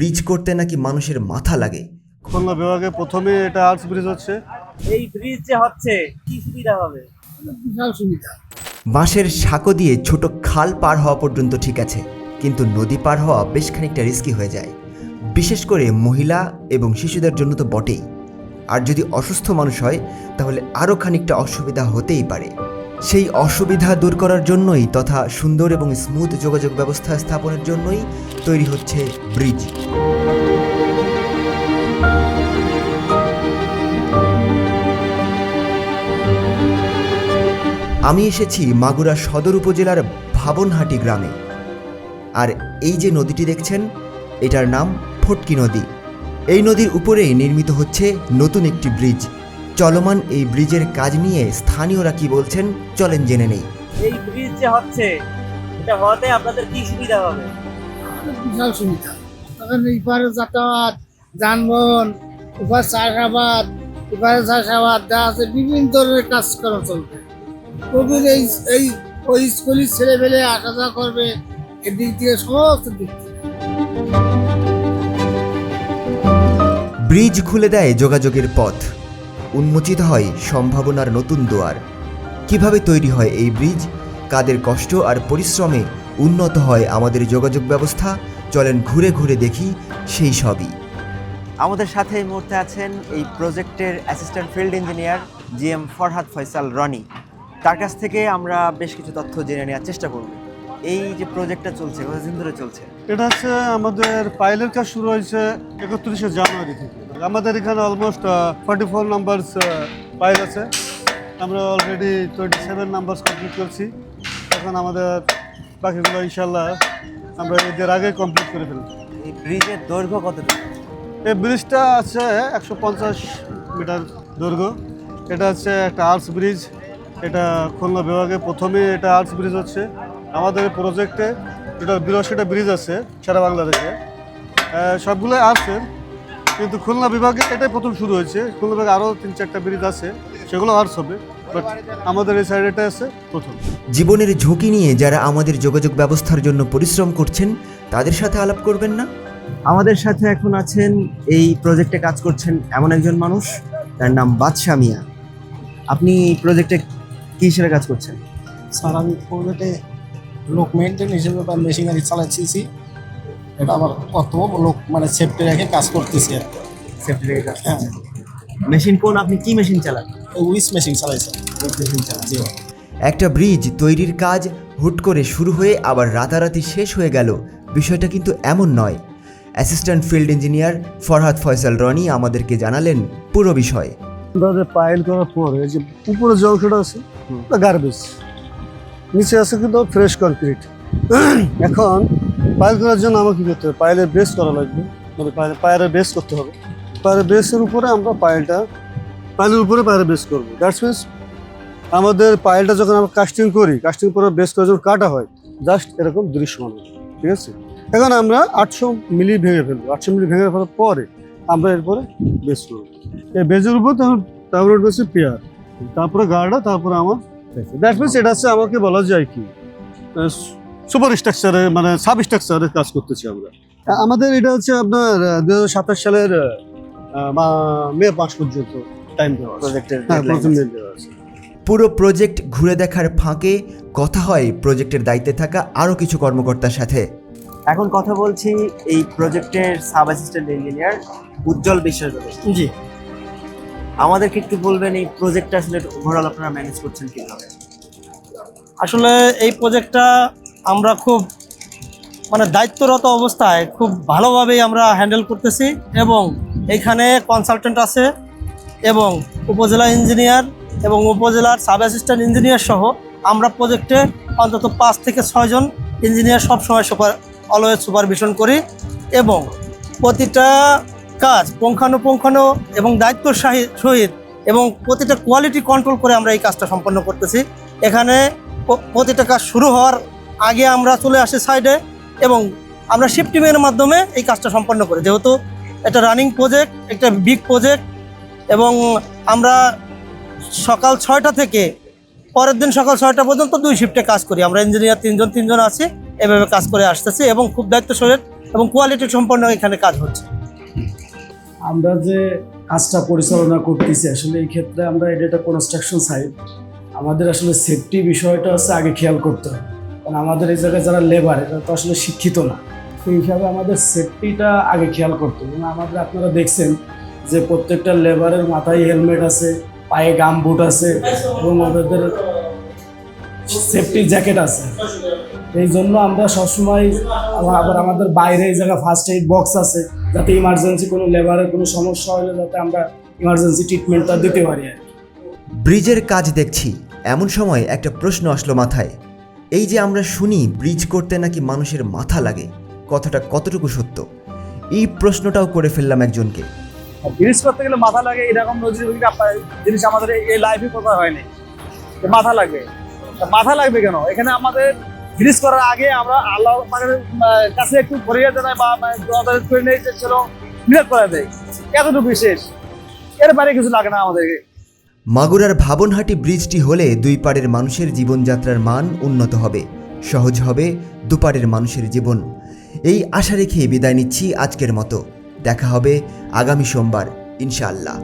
Bridge করতে নাকি মানুষের মাথা লাগে? খুলনা বিভাগে প্রথমে এটা আর্টস ব্রিজ হচ্ছে। এই ব্রিজ যে হচ্ছে কি সুবিধা হবে? বিশাল সুবিধা। বাঁশের সাঁকো দিয়ে ছোট খাল পার হওয়া পর্যন্ত ঠিক আছে কিন্তু নদী পার হওয়া বেশ খানিকটা রিস্কি হয়ে যায়। বিশেষ করে মহিলা এবং শিশুদের জন্য তো বটেই। আর যদি অসুস্থ মানুষ হয় তাহলে আরও খানিকটা অসুবিধা হতেই পারে। সেই অসুবিধা দূর করার জন্যই তথা সুন্দর এবং স্মুথ যোগাযোগ ব্যবস্থা স্থাপনের জন্যই তৈরি হচ্ছে ব্রিজ। আমি এসেছি মাগুরা সদর উপজেলার ভাবনহাটি গ্রামে। আর এই যে নদীটি দেখছেন, এটার নাম ফটকি নদী। এই নদীর উপরেই নির্মিত হচ্ছে নতুন একটি ব্রিজ। চলমান এই ব্রিজের কাজ নিয়ে স্থানীয়রা কি বলছেন চলেন জেনে নেই। এই ব্রিজ যে হচ্ছে এটা হওয়াতে আপনাদের কি সুবিধা হবে? বিশাল সুবিধা। তখন এই পারে যাতায়াত যানবাহন উপার চাষাবাদ এপারে চাষাবাদ যা আছে বিভিন্ন ধরনের কাজ করা চলবে। কবির এই এই ওই স্কুলের ছেলে পেলে আসা যাওয়া করবে এদিক দিয়ে সমস্ত দিক ব্রিজ খুলে দেয় যোগাযোগের পথ। উন্মোচিত হয় সম্ভাবনার নতুন দুয়ার। কীভাবে তৈরি হয় এই ব্রিজ? কাদের কষ্ট আর পরিশ্রমে উন্নত হয় আমাদের যোগাযোগ ব্যবস্থা? চলেন ঘুরে ঘুরে দেখি সেই সবই। আমাদের সাথে এই মুহূর্তে আছেন এই প্রজেক্টের assistant field engineer G M Farhad Faisal Roni. তার কাছ থেকে আমরা বেশ কিছু তথ্য জেনে নেওয়ার চেষ্টা করব। এই যে প্রজেক্টটা চলছে কতদিন ধরে চলছে? এটা হচ্ছে আমাদের পাইলের কাজ শুরু হয়েছে একত্রিশে জানুয়ারি থেকে। আমাদের এখানে almost forty four number pile আছে আমরা already twenty seven number complete করছি। এখন আমাদের বাকিগুলো ইনশাল্লাহ আমরা এদের আগে কমপ্লিট করে ফেলব। এই ব্রিজের দৈর্ঘ্য কতটুকু এই ব্রিজটা আছে একশো পঞ্চাশ মিটার দৈর্ঘ্য। এটা হচ্ছে একটা আর্টস ব্রিজ এটা খুলনা বিভাগে প্রথমে এটা আর্টস ব্রিজ হচ্ছে। আমাদের প্রজেক্টে এটা বিরাশিটা ব্রিজ আছে সারা বাংলাদেশে। আহ, সবগুলো আর্টসের কিন্তু খুলনা বিভাগে এটাই প্রথম শুরু হয়েছে। খুলনা বিভাগে আরও তিন চারটা ব্রিজ আছে সেগুলো আর্টস হবে বাট আমাদের এই সাইড এটা আছে প্রথম। জীবনের ঝুঁকি নিয়ে যারা আমাদের যোগাযোগ ব্যবস্থার জন্য পরিশ্রম করছেন তাদের সাথে আলাপ করবেন না? আমাদের সাথে এখন আছেন এই প্রজেক্টে কাজ করছেন এমন একজন মানুষ তার নাম বাদশা মিয়া। আপনি এই প্রজেক্টে কী হিসেবে কাজ করছেন? স্যার আমি প্রজেক্টে লোক মেনটেন হিসেবে বা মেশিনারি চালাচ্ছি এটা আমার কর্তব্য লোক মানে সেফটি রেখে কাজ করতেছি আর সেফটি রেখে কাজ হ্যাঁ। মেশিন কোন আপনি কি মেশিন চালান? উইস মেশিন মেশিন চালাচ্ছি একটা ব্রিজ তৈরির কাজ হুট করে শুরু হয়ে আবার রাতারাতি শেষ হয়ে গেল। বিষয়টা কিন্তু এমন নয়। Assistant field engineer Farhad Faisal Roni আমাদেরকে জানালেন পুরো বিষয়। আমাদের পাইল করার পরে যে উপরে যে অংশটা আছে গার্বেজ নিচে আছে কিন্তু ফ্রেশ কনক্রিট এখন পাইল করার জন্য আমাকে করতে হবে? পাইলের বেস করা লাগবে। মানে পায়ের পায়ের বেস করতে হবে। পায়ের বেসের উপরে আমরা পায়েলটা পাইলের উপরে পায়ের বেস করব। দ্যাটস মিনস আমাদের পায়েলটা যখন আমরা কাস্টিং করি কাস্টিং করে বেস করে যখন কাটা হয় জাস্ট এরকম দৃশ্যমান ঠিক আছে? এখন আমরা আটশো মিলি ভেঙে ফেলব। আটশো মিলি ভেঙে ফেলার পরে আমরা এরপরে বেস করব। এই বেজের উপর তখন তারপরে উঠবে পেয়ার তারপরে গার্ডা তারপরে আমার দ্যাট মিনস এটা হচ্ছে আমাকে বলা যায় কি? সুপার স্ট্রাকচারে মানে সাব স্ট্রাকচারে কাজ করতেছি আমরা। আমাদের এটা হচ্ছে আপনার দু সাতাশ সালের মা- মাস পর্যন্ত টাইম দেওয়া প্রজেক্টের হ্যাঁ দেওয়া আছে। পুরো প্রজেক্ট ঘুরে দেখার ফাঁকে কথা হয় প্রজেক্টের দায়িত্বে থাকা আরও কিছু কর্মকর্তার সাথে। এখন কথা বলছি এই প্রজেক্টের সাব অ্যাসিস্ট্যান্ট ইঞ্জিনিয়ার উজ্জ্বল বিশ্বাস জি। আমাদেরকে একটু বলবেন এই প্রজেক্টটা আসলে ওভারঅল আপনারা ম্যানেজ করছেন কীভাবে? আসলে এই প্রজেক্টটা আমরা খুব মানে দায়িত্বরত অবস্থায় খুব ভালোভাবেই আমরা হ্যান্ডেল করতেছি এবং এইখানে কনসালটেন্ট আছে এবং উপজেলা ইঞ্জিনিয়ার এবং উপজেলার সাব অ্যাসিস্ট্যান্ট ইঞ্জিনিয়ার সহ আমরা প্রজেক্টে অন্তত পাঁচ থেকে ছয়জন ইঞ্জিনিয়ার সবসময় সুপার অলওয়েজ সুপারভিশন করি এবং প্রতিটা কাজ পুঙ্খানুপুঙ্খানু এবং দায়িত্ব সাহি- সহিত এবং প্রতিটা কোয়ালিটি কন্ট্রোল করে আমরা এই কাজটা সম্পন্ন করতেছি। এখানে প্রতিটা কাজ শুরু হওয়ার আগে আমরা চলে আসি সাইডে এবং আমরা শিফটিংয়ের মাধ্যমে এই কাজটা সম্পন্ন করি। যেহেতু এটা রানিং প্রজেক্ট একটা বিগ প্রজেক্ট এবং আমরা সকাল ছয়টা থেকে পরের দিন সকাল ছয়টা পর্যন্ত দুই শিফটে কাজ করি। আমরা ইঞ্জিনিয়ার তিনজন তিনজন আছি, এভাবে কাজ করে আসতেছি এবং খুব দায়িত্বশীল এবং কোয়ালিটি সম্পন্ন এখানে কাজ হচ্ছে। আমরা যে কাজটা পরিচালনা করতেছি, আসলে এই ক্ষেত্রে আমরা এটা একটা কনস্ট্রাকশন সাইট আমাদের আসলে সেফটি বিষয়টা হচ্ছে আগে খেয়াল করতে হবে। কারণ আমাদের এই জায়গায় যারা লেবার এরা তো আসলে শিক্ষিত না। সেই হিসাবে আমাদের সেফটিটা আগে খেয়াল করতে হবে। আমাদের আপনারা দেখছেন যে প্রত্যেকটা লেবারের মাথায় হেলমেট আছে, পায়ে গাম বুট আছে এবং ওদের সেফটি জ্যাকেট আছে। এই জন্য আমরা সবসময় আবার আমাদের বাইরে এই জায়গায় ফার্স্ট এইড বক্স আছে, যাতে ইমার্জেন্সি কোনো লেবারের কোনো সমস্যা হলে যাতে আমরা ইমার্জেন্সি ট্রিটমেন্টটা দিতে পারি আর ব্রিজের কাজ দেখছি, এমন সময় একটা প্রশ্ন আসলো মাথায়। এই যে আমরা শুনি ব্রিজ করতে নাকি মানুষের মাথা লাগে, কথাটা কতটুকু সত্য? এই প্রশ্নটাও করে ফেললাম একজনকে। ব্রিজ করতে গেলে মাথা লাগে, এরকম জিনিস আমাদের এই লাইফে কোথাও হয়নি মাথা লাগবে মাথা লাগবে কেন? এখানে আমাদের ব্রিজ করার আগে আমরা আল্লাহ কাছে একটু ভরিয়ে দেয় বা করে নিয়ে নিয়োগ করে দেয় এতটুকু বিশেষ এর বাইরে কিছু লাগে না আমাদেরকে। মাগুরার ভাবনহাটি ব্রিজটি হলে দুই পাড়ের মানুষের জীবনযাত্রার মান উন্নত হবে, সহজ হবে দুপাড়ের মানুষের জীবন। এই আশা রেখে বিদায় নিচ্ছি আজকের মতো। দেখা হবে আগামী সোমবার, ইনশাআল্লাহ।